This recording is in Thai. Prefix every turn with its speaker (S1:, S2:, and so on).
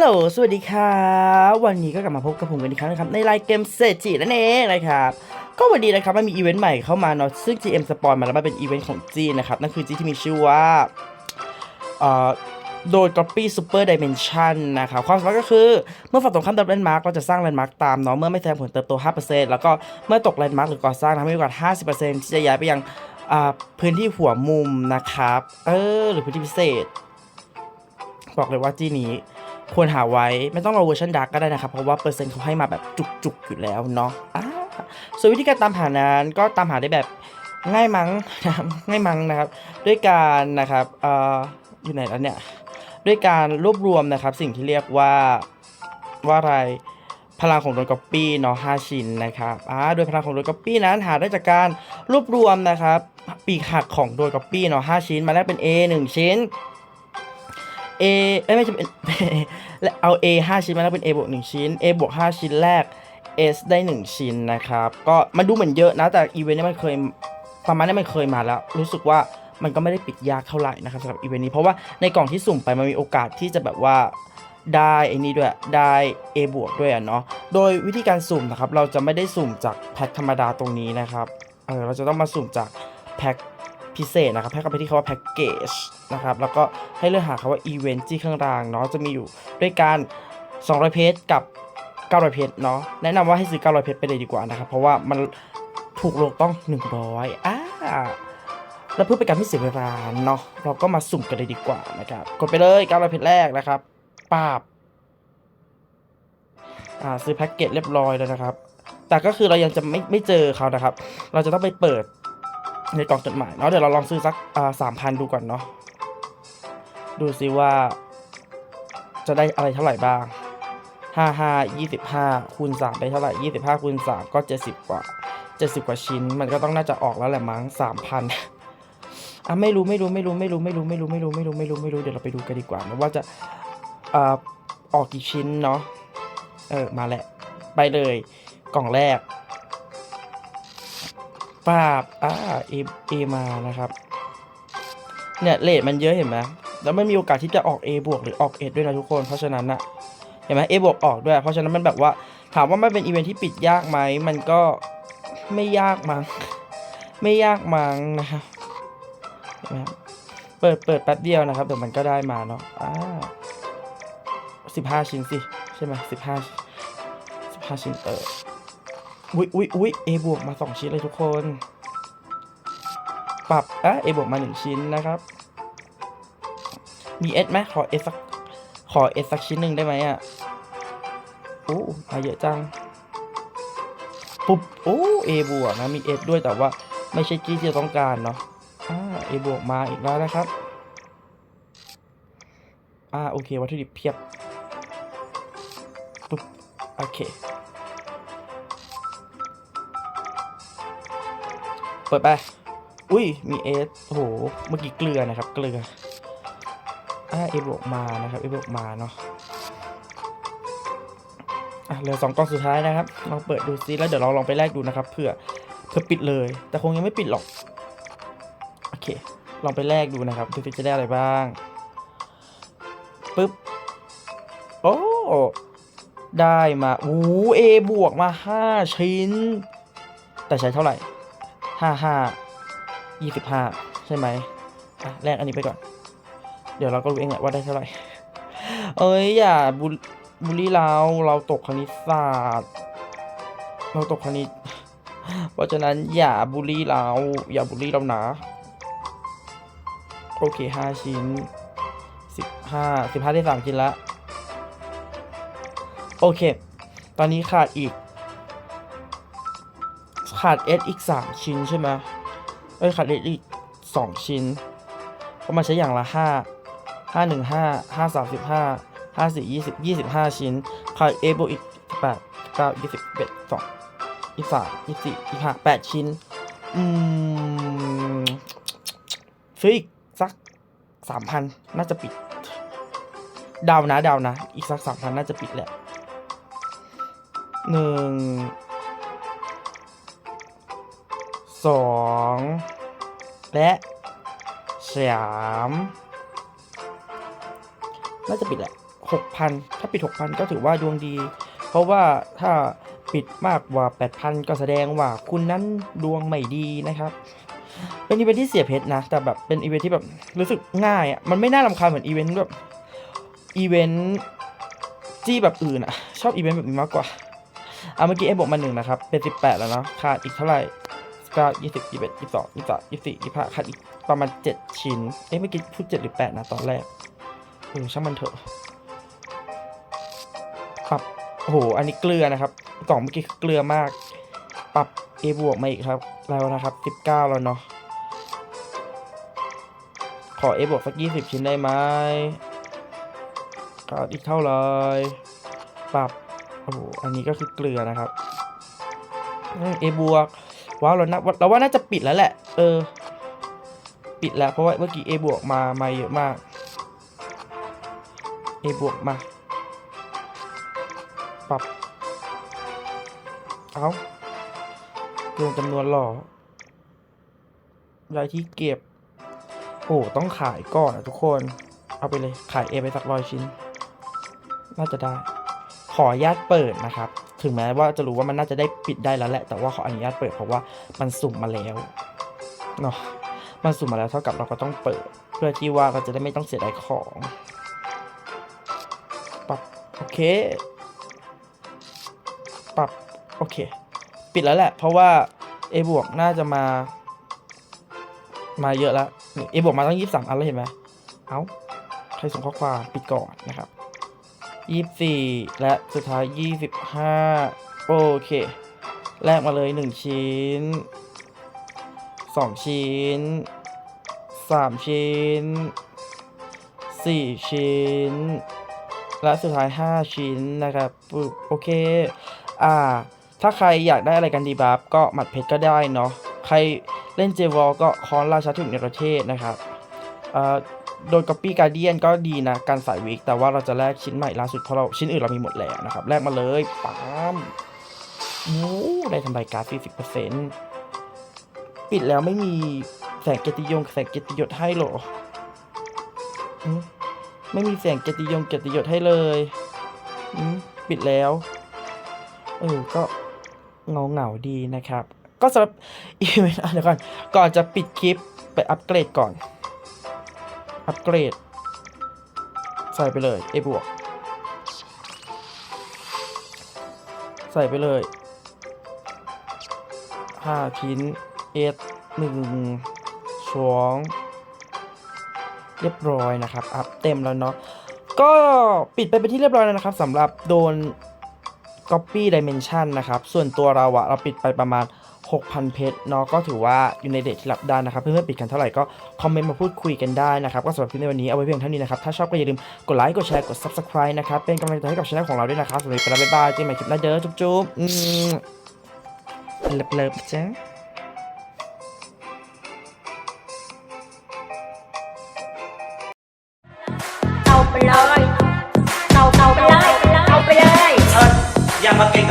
S1: ฮัลโหล สวัสดีครับวันนี้ก็กลับมาพบกับผมกันอีกครั้งนะครับ ในรายเกมเศรษฐีนั่นเองนะครับ ก็วันนี้นะครับมันมีอีเวนต์ใหม่เข้ามาเนาะ ซึ่ง GM สปอยมาแล้วมันเป็นอีเวนต์ของจีนนะครับ นั่นคือจีที่มีชื่อว่าเอ่อโดย Copy Super Dimension นะครับ ความสามารถก็คือเมื่อฝั่งตรงข้ามดับแลนด์มาร์กเราจะสร้างแลนด์มาร์กตามเนาะ เมื่อไม่แสดงผลเติบโต 5%แล้วก็เมื่อตกแลนด์มาร์กหรือก่อสร้างทำให้มีโอกาส50%ที่จะย้ายไปยังอ่าพื้นที่หัวมุมนะครับ เออ หรือพื้นที่พิเศษ บอกเลยว่าจีนี้ ควรหาไว้ไม่ต้องรอเวอร์ชันดักก็ได้นะครับ เพราะว่าเปอร์เซ็นต์เขาให้มาแบบจุกๆอยู่แล้วเนาะส่วนวิธีการตามหานั้นก็ตามหาได้แบบง่ายมั้งนะครับง่ายมั้งนะครับ ด้วยการนะครับเอ่ออยู่ไหนแล้วเนี่ย ด้วยการรวบรวมนะครับ สิ่งที่เรียกว่าว่าอะไรพลังของโดนก๊อปปี้เนาะห้าชิ้นนะครับอ่าโดยพลังของโดนก๊อปปี้นั้นหาได้จากการรวบรวมนะครับ ปีกหักของโดนก๊อปปี้เนาะห้าชิ้นมาแลกเป็น A 1 ชิ้น A เอ้ยไม่ใช่เป็น และเอา A 5 ชิ้นมาแล้วเป็น A บวก1ชิ้น A บวก5ชิ้นแรก S ได้ 1 ชิ้นนะครับ ก็มันดูเหมือนเยอะนะ แต่อีเวนต์นี้มันเคยประมาณนี้มันเคยมาแล้ว รู้สึกว่ามันก็ไม่ได้ปิดยากเท่าไหร่นะครับสำหรับอีเวนต์นี้เพราะว่าในกล่องที่สุ่มไปมันมีโอกาสที่จะแบบว่าได้ไอ้นี้ด้วยได้ A บวกด้วยอะเนาะโดยวิธีการสุ่มนะครับ เราจะไม่ได้สุ่มจากแพ็คธรรมดาตรงนี้นะครับเออเราจะต้องมาสุ่มจากแพ็ค พิเศษนะครับแพ็คเข้าไปที่คำว่าแพ็กเกจนะครับแล้วก็ให้เลือกหาคำว่าอีเวนต์ที่ข้างล่างเนาะจะมีอยู่ด้วยการ200 เพจกับ 900 เพจเนาะแนะนำว่าให้ซื้อ 900 เพจไปเลยดีกว่านะครับเพราะว่ามันถูกลงต้อง 100อ่าแล้วเพื่อเป็นการไม่เสียเวลาเนาะเราก็มาสุ่มกันเลยดีกว่านะครับกดไปเลย900เพจแรกนะครับป้าบอ่าซื้อแพ็กเกจเรียบร้อยแล้วนะครับ แต่ก็คือเรายังจะไม่ไม่เจอเขานะครับ เราจะต้องไปเปิด ในกล่องจดหมายเนาะเดี๋ยวเราลองซื้อสักสามพันดูก่อนเนาะดูซิว่า จะได้อะไรเท่าไหร่บ้างห้าห้ายี่สิบห้าคูณสามได้เท่าไหร่ยี่สิบห้าคูณสามก็เจ็ดสิบกว่าเจ็ดสิบกว่าชิ้น มันก็ต้องน่าจะออกแล้วแหละมั้งสามพันอะไม่รู้ไม่รู้ไม่รู้ไม่รู้ไม่รู้ไม่รู้ไม่รู้ไม่รู้ไม่รู้ไม่รู้เดี๋ยวเราไปดูกันดีกว่าว่าจะอ่าออกกี่ชิ้นเนาะเออมาแหละ ไปเลย กล่องแรก ป้าบอ่าเอเอมานะครับ เนี่ยเลทมันเยอะเห็นไหมแล้วไม่มีโอกาสที่จะออก A บวกหรือออก S ด้วยนะทุกคน เพราะฉะนั้นอะเห็นไหม A บวกออกด้วย เพราะฉะนั้นมันแบบว่าถามว่ามันเป็นอีเวนท์ที่ปิดยากไหมมันก็ไม่ยากมั้งไม่ยากมั้งนะครับเห็นไหมครับเปิดเปิดแป๊บเดียวนะครับเดี๋ยวมันก็ได้มาเนาะอ่าสิบห้าชิ้นสิ ใช่ไหมสิบห้าสิบห้าชิ้นเออ อุ๊ยอุ๊ยอุ๊ย A บวกมาสองชิ้นเลยทุกคน ปรับอะ A บวกมาหนึ่งชิ้นนะครับ มี S ไหมขอ S สักขอ S สักชิ้นหนึ่งได้ไหมอะโอ้มาเยอะจัง ปุ๊บ โอ้ A บวกนะ มี S ด้วยแต่ว่าไม่ใช่ที่ที่เราต้องการเนาะอ่า A บวกมาอีกแล้วนะครับ อ่าโอเควัตถุดิบเพียบ ปุ๊บ โอเค เปิดไป อุ้ย มีเอสโอ้โห เมื่อกี้เกลือนะครับ เกลือ อ่าเอบวกมานะครับ เอบวกมาเนาะอะเหลือสองกล่องสุดท้ายนะครับลองเปิดดูซิแล้วเดี๋ยวเราลองไปแลกดูนะครับเผื่อเผื่อปิดเลย แต่คงยังไม่ปิดหรอก โอเค ลองไปแลกดูนะครับดูจะได้อะไรบ้างปึ๊บ โอ้ได้มา อู้เอบวกมาห้าชิ้น แต่ใช้เท่าไหร่ ห้าห้ายี่สิบห้าใช่ไหมอะแลกอันนี้ไปก่อน เดี๋ยวเราก็รู้เองแหละว่าได้เท่าไหร่ เอ้ยอย่าบูลบูลลี่เราเราตกคณิตศาสตร์ เราตกคณิต เพราะฉะนั้นอย่าบูลลี่เรา อย่าบูลลี่เรานะโอเคห้าชิ้นสิบห้าสิบห้าได้สามชิ้นละ โอเค ตอนนี้ขาดอีก ขาด S อีก 3 ชิ้นใช่ไหมเอ้ยขาด S อีก 2 ชิ้นเพราใช้อย่างละ 5 5 1 5 5 3 5 5 4 20 25 ชิ้น ขาด A บวกอีก8 9 20 21 2 23 24 25 8ชิ้น อืมซื้ออีกสัก 3,000 น่าจะปิด ดาวนะดาวนะ อีกสัก 3,000 น่าจะปิดแหละหนึ่ง สองและสามน่าจะปิดแหละ6,000ถ้าปิด6,000ก็ถือว่าดวงดี เพราะว่าถ้าปิดมากกว่า 8,000 ก็แสดงว่าคุณนั้นดวงไม่ดีนะครับ เป็นอีเวนท์ที่เสียเพชรนะ แต่แบบเป็นอีเวนท์ที่แบบรู้สึกง่ายอะ มันไม่น่ารำคาญเหมือนอีเวนท์แบบอีเวนท์ที่แบบอื่นอะ ชอบอีเวนต์แบบนี้มากกว่าอะเมื่อกี้เอบอกมาหนึ่งนะครับ เป็น 18 แล้วเนาะ ขาดอีกเท่าไหร่ ก็ยี่สิบยี่สิบเอ็ดยี่สิบสองยี่สิบสามยี่สิบสี่ยี่สิบห้าขาดอีกประมาณ7ชิ้น เอ๊ะเมื่อกี้พูดเจ็ดหรือแปดนะตอนแรกโอ้ช่างมันเถอะปรับ โอ้โห อันนี้เกลือนะครับ กล่องเมื่อกี้เกลือมาก ปรับ A บวกมาอีกครับ แล้วนะครับ19แล้วเนาะ ขอ A บวกสัก20ชิ้นได้ไหมก็อีกเท่าเลยปรับ โอ้โห อันนี้ก็คือเกลือนะครับอืม A บวก ว้าวเรานะเราว่าน่าจะปิดแล้วแหละ เออ ปิดแล้ว เพราะว่าเมื่อกี้ A บวกมามาเยอะมาก A บวกมา ปรับ เอาเกินจำนวนหรอรายที่เก็บ โอ้ ต้องขายก่อนอะทุกคน เอาไปเลย ขายเอไปสักร้อยชิ้น น่าจะได้ ขออนุญาตเปิดนะครับ ถึงแม้ว่าจะรู้ว่ามันน่าจะได้ปิดได้แล้วแหละ แต่ว่าขออนุญาตเปิดเพราะว่ามันสุ่มมาแล้วเนาะมันสุ่มมาแล้วเท่ากับเราก็ต้องเปิด เพื่อที่ว่าเราจะได้ไม่ต้องเสียดายของปรับโอเคปรับโอเค ปิดแล้วแหละ เพราะว่า A บวกน่าจะมา มาเยอะแล้ว A บวกมาตั้งยี่สิบสามอันแล้วเห็นไหมเอาใครส่งข้อความปิดก่อนนะครับ ยี่สิบสี่และสุดท้ายยี่สิบห้าโอเค แลกมาเลยหนึ่งชิ้นสองชิ้นสามชิ้นสี่ชิ้น และสุดท้าย 5 ชิ้นนะครับปึ๊บโอเค อ่า ถ้าใครอยากได้อะไรกันดีบัฟก็หมัดเพชรก็ได้เนาะ ใครเล่นเจวอลก็คอนราชาถึงในประเทศนะครับ เอ่า โดนก๊อปปี้การเดียนก็ดีนะ การสายวิก แต่ว่าเราจะแลกชิ้นใหม่ล่าสุดเพราะเราชิ้นอื่นเรามีหมดแล้วนะครับ แลกมาเลยปั๊มโอ้ได้ทำลายการ์ด40%ปิดแล้วไม่มีแสงเกียรติยงแสงเกียรติยศให้หรอ ไม่มีเสียงเกียรติยงเกียรติยศให้เลยปิดแล้ว เออ ก็เงาเงาดีนะครับ ก็สำหรับอีเวนต์อะเดี๋ยวก่อน ก่อนจะปิดคลิปไปอัปเกรดก่อน อัปเกรด ใส่ไปเลย A บวก ใส่ไปเลยห้าชิ้น S หนึ่งสองเรียบร้อยนะครับ อัพเต็มแล้วเนาะ ก็ปิดไปเป็นที่เรียบร้อยแล้วนะครับสำหรับโดน Copy Dimension นะครับ ส่วนตัวเราอะเราปิดไปประมาณ 6,000 เพชรเนาะก็ถือว่าอยู่ในเดทที่รับได้นะครับ เพื่อนๆปิดกันเท่าไหร่ก็คอมเมนต์มาพูดคุยกันได้นะครับ ก็สำหรับคลิปในวันนี้เอาไว้เพียงเท่านี้นะครับ ถ้าชอบก็อย่าลืมกดไลค์กดแชร์กด Subscribe นะครับ เป็นกำลังใจให้กับช่องของเราด้วยนะครับสวัสดีครับบ๊ายบายเจอกันใหม่คลิปหน้าเด้อจุ๊บๆเลิฟๆจ้า
S2: เอาไปเลย เอ